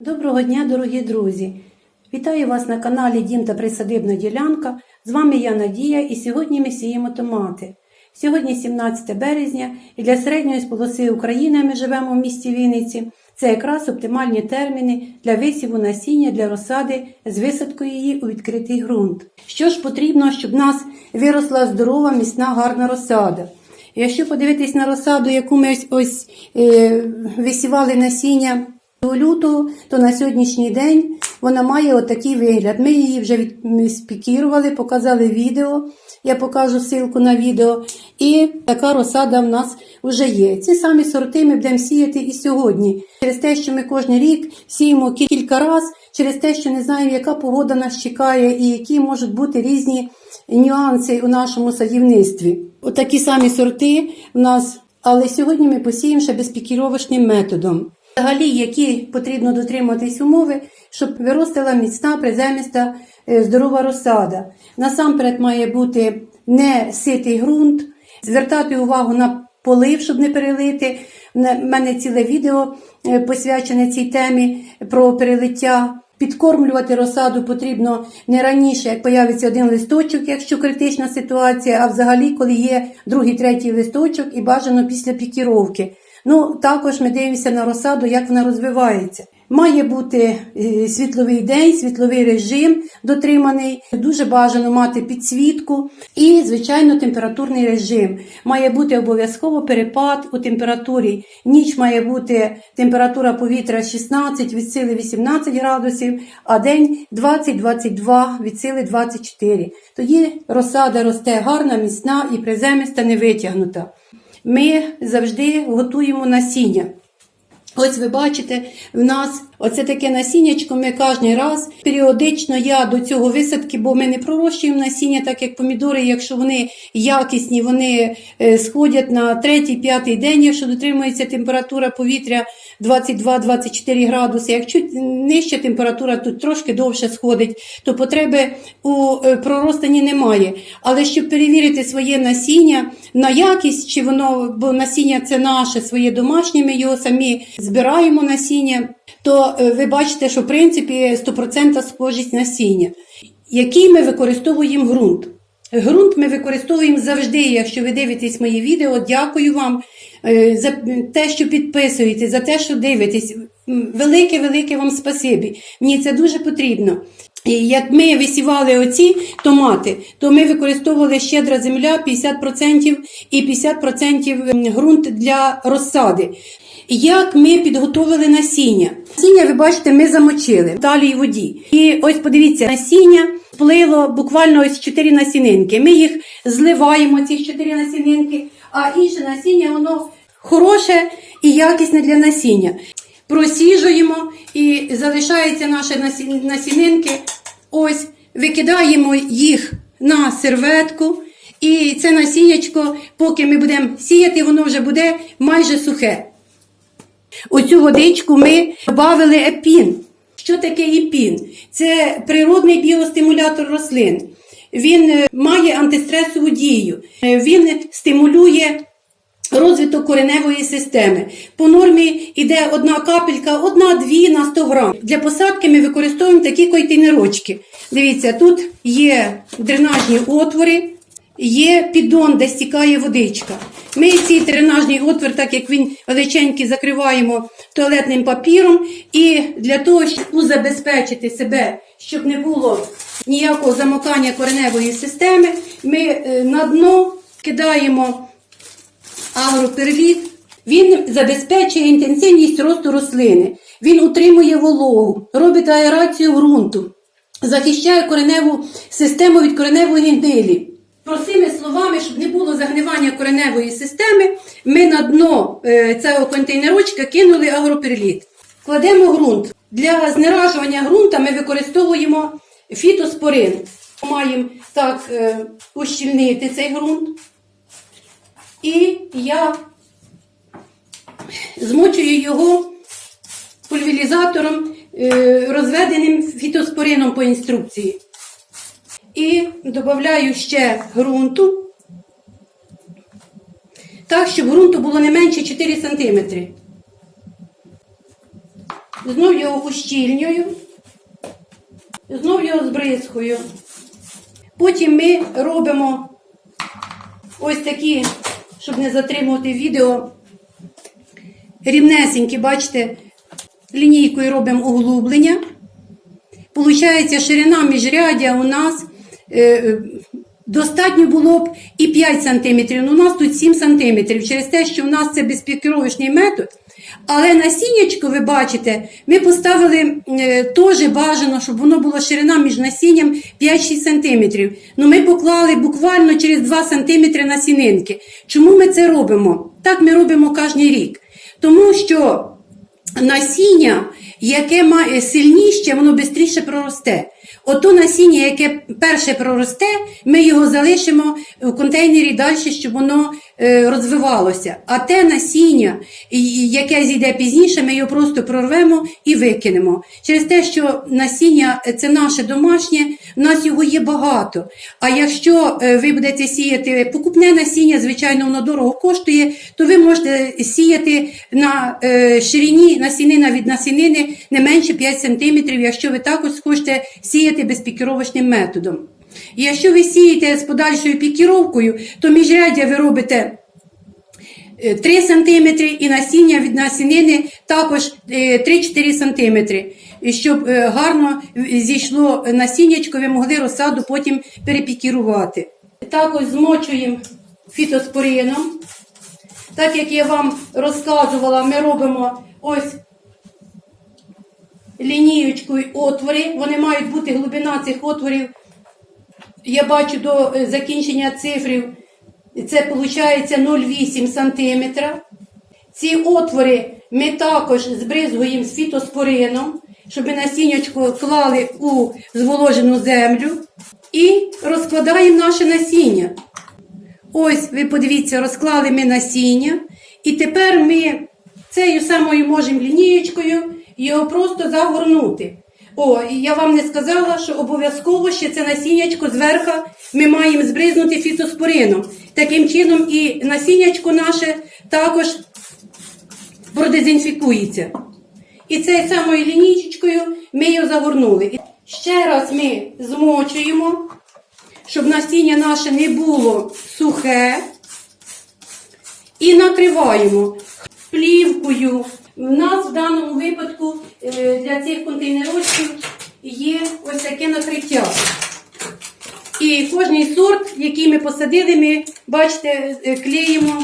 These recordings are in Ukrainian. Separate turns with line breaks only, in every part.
Доброго дня, дорогі друзі! Вітаю вас на каналі Дім та Присадибна ділянка. З вами я Надія і сьогодні ми сіємо томати. Сьогодні 17 березня і для середньої полоси України ми живемо в місті Вінниці. Це якраз оптимальні терміни для висіву насіння для розсади з висадкою її у відкритий ґрунт. Що ж потрібно, щоб в нас виросла здорова, міцна, гарна розсада? Якщо подивитись на розсаду, яку ми ось, ось е, висівали насіння до лютого, то на сьогоднішній день вона має отакий вигляд. Ми її вже від- спікірували, показали відео. Я покажу ссылку на відео. І така розсада в нас вже є. Ці самі сорти ми будемо сіяти і сьогодні. Через те, що ми кожен рік сіємо кілька разів, через те, що не знаємо, яка погода нас чекає і які можуть бути різні нюанси у нашому садівництві. Отакі самі сорти в нас, але сьогодні ми посіємо ще безпікіровочним методом. Взагалі, які потрібно дотримуватись умови, щоб виростила міцна, приземиста, е, здорова розсада. Насамперед має бути не ситий ґрунт, звертати увагу на полив, щоб не перелити. У мене ціле відео е, посвячене цій темі про перелиття. Підкормлювати розсаду потрібно не раніше, як появиться один листочок, якщо критична ситуація, а взагалі, коли є другий, третій листочок і бажано після пікіровки. Ну, також ми дивимося на розсаду, як вона розвивається. Має бути е, світловий день, світловий режим дотриманий. Дуже бажано мати підсвітку і, звичайно, температурний режим. Має бути обов'язково перепад у температурі. Ніч має бути температура повітря 16 від сили 18 градусів, а день 20-22 від сили 24. Тоді розсада росте гарна, міцна і приземиста, не витягнута ми завжди готуємо насіння. Ось ви бачите, в нас оце таке насіннячко. Ми кожен раз періодично я до цього висадки, бо ми не пророщуємо насіння, так як помідори, якщо вони якісні, вони е, сходять на третій-п'ятий день, якщо дотримується температура повітря 22-24 градуси. Якщо нижча температура тут трошки довше сходить, то потреби у е, проростанні немає. Але щоб перевірити своє насіння на якість, чи воно, бо насіння це наше, своє домашнє, ми його самі збираємо насіння, то е, ви бачите, що в принципі 100% схожість насіння. Який ми використовуємо ґрунт? Ґрунт ми використовуємо завжди. Якщо ви дивитесь мої відео, дякую вам е, за те, що підписуєте, за те, що дивитесь. Велике, велике вам спасибі. Мені це дуже потрібно. Як ми висівали оці томати, то ми використовували щедра земля 50% і 50% ґрунт для розсади. Як ми підготовили насіння? Насіння, ви бачите, ми замочили в талій воді. І ось подивіться, насіння сплило буквально ось 4 насінинки. Ми їх зливаємо, ці 4 насінинки, а інше насіння воно хороше і якісне для насіння. Просіжуємо і залишаються наші насі- насінинки. Ось викидаємо їх на серветку. І це насіннячко, поки ми будемо сіяти, воно вже буде майже сухе. У цю водичку ми додали епін. Що таке епін? Це природний біостимулятор рослин. Він е, має антистресову дію. Е, Він стимулює розвиток кореневої системи. По нормі йде одна капелька, одна-дві на 100 грам. Для посадки ми використовуємо такі контейнерочки. Дивіться, тут є дренажні отвори, є піддон, де стікає водичка. Ми ці дренажні отвір, так як він величенький, закриваємо туалетним папіром. І для того, щоб забезпечити себе, щоб не було ніякого замокання кореневої системи, ми е, на дно кидаємо агроперліт. Він забезпечує інтенсивність росту рослини. Він утримує вологу, робить аерацію ґрунту, захищає кореневу систему від кореневої гнилі. Простими словами, щоб не було загнивання кореневої системи, ми на дно е, цього контейнерочка кинули агроперліт. Кладемо ґрунт. Для знеражування ґрунта ми використовуємо фітоспорин. Маємо так е, ущільнити цей ґрунт. І я змочую його пульверізатором, е, розведеним фітоспорином по інструкції. І додаю ще ґрунту, так, щоб ґрунту було не менше 4 см. знов його ущільнюю, знов його збризкую. Потім ми робимо ось такі, щоб не затримувати відео, рівнесенькі, бачите, лінійкою робимо углублення. Получається, ширина міжрядя у нас достатньо було б і 5 см. Ну, у нас тут 7 см через те, що у нас це безпікровочний метод. Але насіннячко, ви бачите, ми поставили е, теж бажано, щоб воно було ширина між насінням 5-6 см. Ну, ми поклали буквально через 2 см насінинки. Чому ми це робимо? Так ми робимо кожен рік. Тому що насіння, яке має сильніше, воно швидше проросте. Ото насіння, яке перше проросте, ми його залишимо в контейнері далі, щоб воно е, розвивалося. А те насіння, яке зійде пізніше, ми його просто прорвемо і викинемо. Через те, що насіння це наше домашнє, в нас його є багато. А якщо е, ви будете сіяти покупне насіння, звичайно, воно дорого коштує, то ви можете сіяти на е, ширині насінина від насінини не менше 5 см, якщо ви також хочете сіяти безпікіровочним методом. І якщо ви сієте з подальшою пікіровкою, то міжряддя ви робите е, 3 см і насіння від насінини також е, 3-4 см. І щоб е, гарно зійшло насіннячко, ви могли розсаду потім перепікірувати. Також змочуємо фітоспорином. Так як я вам розказувала, ми робимо ось лінієчкою отвори. Вони мають бути глибина цих отворів. Я бачу до е, закінчення цифрів. Це виходить 0,8 см. Ці отвори ми також збризгуємо з фітоспорином, щоб насіннячко клали у зволожену землю і розкладаємо наше насіння. Ось, ви подивіться, розклали ми насіння. І тепер ми цією самою можемо лінієчкою його просто загорнути. О, я вам не сказала, що обов'язково ще це насіннячко зверху ми маємо збризнути фітоспорином. Таким чином і насіннячко наше також продезінфікується. І цією самою лінійкою ми його загорнули. Ще раз ми змочуємо, щоб насіння наше не було сухе. І накриваємо плівкою. У нас в даному випадку е, для цих контейнерочків є ось таке накриття. І кожний сорт, який ми посадили, ми, бачите, е, клеїмо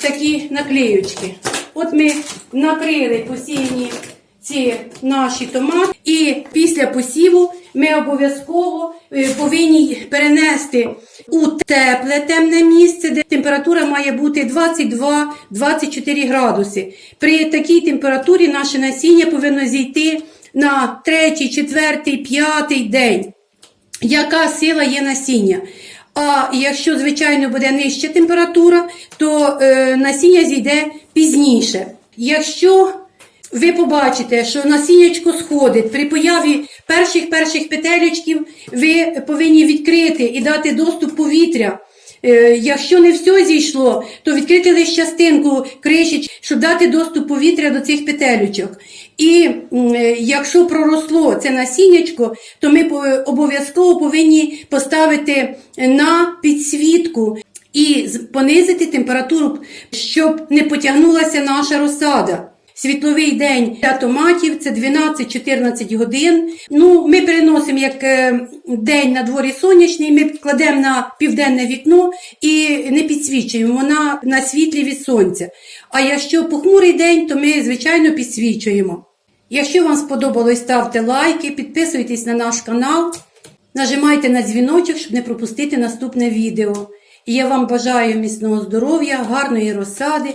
такі наклеючки. От ми накрили посіяні ці наші томати, і після посіву ми обов'язково е, повинні перенести у тепле темне місце, де температура має бути 22-24 градуси. При такій температурі наше насіння повинно зійти на третій, четвертий, п'ятий день яка сила є насіння. А якщо, звичайно, буде нижча температура, то е, насіння зійде пізніше. Якщо ви побачите, що насіннячко сходить при появі перших перших петелечків, ви повинні відкрити і дати доступ повітря. Е, Якщо не все зійшло, то відкрити лише частинку кришечки, щоб дати доступ повітря до цих петелючок. І е, якщо проросло це насіннячко, то ми обов'язково повинні поставити на підсвітку і понизити температуру, щоб не потягнулася наша розсада. Світловий день для томатів це 12-14 годин. Ну, ми переносимо як е, день на дворі сонячний, ми кладемо на південне вікно і не підсвічуємо. Вона на світлі від сонця. А якщо похмурий день, то ми, звичайно, підсвічуємо. Якщо вам сподобалось, ставте лайки, підписуйтесь на наш канал, нажимайте на дзвіночок, щоб не пропустити наступне відео. І я вам бажаю міцного здоров'я, гарної розсади.